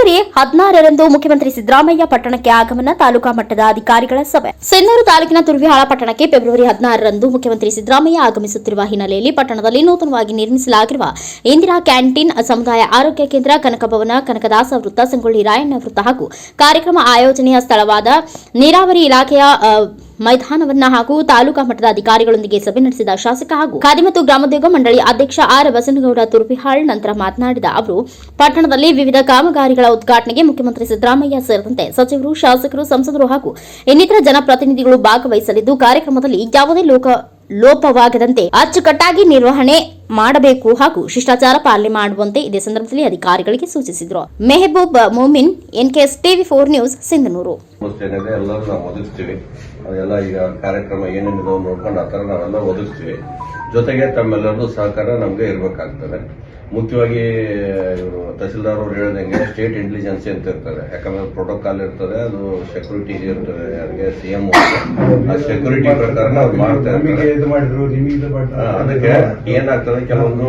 February ಹದಿನಾರರಂದು ಮುಖ್ಯಮಂತ್ರಿ ಸಿದ್ದರಾಮಯ್ಯ ಪಟ್ಟಣಕ್ಕೆ ಆಗಮನ ತಾಲೂಕಾ ಮಟ್ಟದ ಅಧಿಕಾರಿಗಳ ಸಭೆ. ಸೆನ್ನೂರು ತಾಲೂಕಿನ ತುರ್ವಿಹಾಳ ಪಟ್ಟಣಕ್ಕೆ ಫೆಬ್ರವರಿ ಹದಿನಾರರಂದು ಮುಖ್ಯಮಂತ್ರಿ ಸಿದ್ದರಾಮಯ್ಯ ಆಗಮಿಸುತ್ತಿರುವ ಹಿನ್ನೆಲೆಯಲ್ಲಿ ಪಟ್ಟಣದಲ್ಲಿ ನೂತನವಾಗಿ ನಿರ್ಮಿಸಲಾಗಿರುವ ಇಂದಿರಾ ಕ್ಯಾಂಟೀನ್ ಸಮುದಾಯ ಆರೋಗ್ಯ ಕೇಂದ್ರ ಕನಕ ಭವನ ಕನಕದಾಸ ವೃತ್ತ, ಸಂಗೊಳ್ಳಿ ರಾಯಣ್ಣ ವೃತ್ತ ಹಾಗೂ ಕಾರ್ಯಕ್ರಮ ಆಯೋಜನೆಯ ಸ್ಥಳವಾದ ನೀರಾವರಿ ಇಲಾಖೆಯ ಮೈದಾನವನ್ನ ಹಾಗೂ ತಾಲೂಕಾ ಮಟ್ಟದ ಅಧಿಕಾರಿಗಳೊಂದಿಗೆ ಸಭೆ ನಡೆಸಿದ ಶಾಸಕ ಹಾಗೂ ಖಾದಿ ಮತ್ತು ಗ್ರಾಮೋದ್ಯೋಗ ಮಂಡಳಿ ಅಧ್ಯಕ್ಷ ಆರ್ ಬಸನಗೌಡ ತುರ್ಪಿಹಾಳ್ ನಂತರ ಮಾತನಾಡಿದ ಅವರು, ಪಟ್ಟಣದಲ್ಲಿ ವಿವಿಧ ಕಾಮಗಾರಿಗಳ ಉದ್ಘಾಟನೆಗೆ ಮುಖ್ಯಮಂತ್ರಿ ಸಿದ್ದರಾಮಯ್ಯ ಸೇರಿದಂತೆ ಸಚಿವರು, ಶಾಸಕರು, ಸಂಸದರು ಹಾಗೂ ಇನ್ನಿತರ ಜನಪ್ರತಿನಿಧಿಗಳು ಭಾಗವಹಿಸಲಿದ್ದು, ಕಾರ್ಯಕ್ರಮದಲ್ಲಿ ಯಾವುದೇ ಲೋಕ, ಲೋಪವಾಗದಂತೆ ಅಚ್ಚುಕಟ್ಟಾಗಿ ನಿರ್ವಹಣೆ ಮಾಡಬೇಕು ಹಾಗೂ ಶಿಷ್ಟಾಚಾರ ಪಾಲನೆ ಮಾಡುವಂತೆ ಇದೇ ಸಂದರ್ಭದಲ್ಲಿ ಅಧಿಕಾರಿಗಳಿಗೆ ಸೂಚಿಸಿದರು. Mehboob Momin NKS TV four news Sindhanur. ಸಮಸ್ಯೆ ಏನಿದೆ ಎಲ್ಲರೂ ನಾವು ಒದಗಿಸ್ತೀವಿ ಅದೆಲ್ಲ ಈಗ ಕಾರ್ಯಕ್ರಮ ಏನೇನಿದೆ ನೋಡ್ಕೊಂಡು ಆ ಥರ ನಾವೆಲ್ಲ ಒದಗಿಸ್ತೀವಿ ಜೊತೆಗೆ ತಮ್ಮೆಲ್ಲರದು ಸಹಕಾರ ನಮಗೆ ಇರಬೇಕಾಗ್ತದೆ. ಮುಖ್ಯವಾಗಿ ಇವರು ತಹಸೀಲ್ದಾರ್ ಅವರು ಹೇಳಿದಂಗೆ ಸ್ಟೇಟ್ ಇಂಟೆಲಿಜೆನ್ಸಿ ಅಂತ ಇರ್ತದೆ. ಯಾಕಂದ್ರೆ ಪ್ರೋಟೋಕಾಲ್ ಇರ್ತದೆ ಅದು ಸೆಕ್ಯೂರಿಟಿ ಇರ್ತದೆ. ಅದಕ್ಕೆ ಸಿ ಎಂ ಆ ಸೆಕ್ಯೂರಿಟಿ ಪ್ರಕಾರ ನಾವು ಅದಕ್ಕೆ ಏನಾಗ್ತದೆ ಕೆಲವೊಂದು.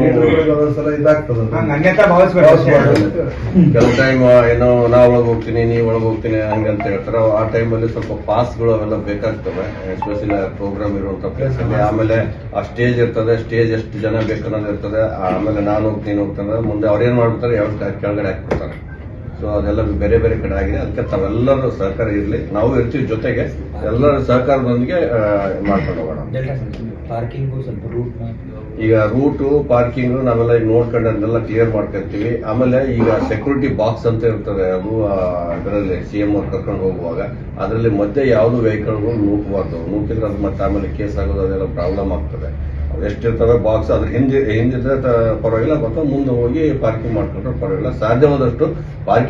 ಕೆಲವು ಟೈಮ್ ಏನೋ ನಾ ಒಳಗೆ ಹೋಗ್ತೀನಿ ನೀ ಒಳಗೆ ಹೋಗ್ತೀನಿ ಹಂಗಂತ ಹೇಳ್ತಾರೆ. ಆ ಟೈಮಲ್ಲಿ ಸ್ವಲ್ಪ ಪಾಸ್ಗಳು ಅವೆಲ್ಲ ಬೇಕಾಗ್ತವೆ ಎಸ್ಪೆಷಲಿ ಪ್ರೋಗ್ರಾಮ್ ಇರುವಂತ ಪ್ಲೇಸ್ ಅಲ್ಲಿ. ಆಮೇಲೆ ಆ ಸ್ಟೇಜ್ ಇರ್ತದೆ ಸ್ಟೇಜ್ ಎಷ್ಟು ಜನ ಬೇಕನ್ನೋದು ಇರ್ತದೆ. ಆಮೇಲೆ ನಾನು ಹೋಗ್ತೀನಿ ಹೋಗ್ತಾನೆ ಮುಂದೆ ಅವ್ರೇನ್ ಮಾಡ್ಬಿಡ್ತಾರೆ ಯಾವ ಕೆಳಗಡೆ ಹಾಕ್ಬಿಡ್ತಾರೆ. ಸೊ ಅದೆಲ್ಲ ಬೇರೆ ಬೇರೆ ಕಡೆ ಆಗಿದೆ. ಅದಕ್ಕೆ ತಾವೆಲ್ಲರೂ ಸಹಕಾರ ಇರಲಿ. ನಾವು ಇರ್ತೀವಿ ಜೊತೆಗೆ. ಎಲ್ಲರ ಸಹಕಾರದೊಂದಿಗೆ ಮಾಡ್ಕೊಂಡು ಹೋಗೋಣ. ಪಾರ್ಕಿಂಗು ಸ್ವಲ್ಪ ರೂಟ್ ಈಗ ರೂಟು ಪಾರ್ಕಿಂಗು ನಾವೆಲ್ಲ ಈಗ ನೋಡ್ಕೊಂಡು ಅದನ್ನೆಲ್ಲ ಕ್ಲಿಯರ್ ಮಾಡ್ಕೊಂತೀವಿ. ಆಮೇಲೆ ಈಗ ಸೆಕ್ಯೂರಿಟಿ ಬಾಕ್ಸ್ ಅಂತ ಇರ್ತದೆ, ಅದು ಅದರಲ್ಲಿ ಸಿ ಎಂ ಅವ್ರು ಕರ್ಕೊಂಡು ಹೋಗುವಾಗ. ಅದರಲ್ಲಿ ಮಧ್ಯೆ ಯಾವುದು ವೆಹಿಕಲ್ಗಳು ನೂಕಬಾರ್ದು. ನೂಕಿದ್ರೆ ಅದು ಮತ್ತೆ ಆಮೇಲೆ ಕೇಸ್ ಆಗೋದು, ಅದೆಲ್ಲ ಪ್ರಾಬ್ಲಮ್ ಆಗ್ತದೆ. ಎಷ್ಟಿರ್ತವೆ ಬಾಕ್ಸ್ ಅದ್ರ ಹಿಂದೆ, ಹಿಂದಿದ್ರೆ ಪರವಾಗಿಲ್ಲ ಮತ್ತು ಮುಂದೆ ಹೋಗಿ ಪಾರ್ಕಿಂಗ್ ಮಾಡ್ಕೊಂಡ್ರೆ ಪರವಾಗಿಲ್ಲ. ಸಾಧ್ಯವಾದಷ್ಟು ಪಾರ್ಕಿಂಗ್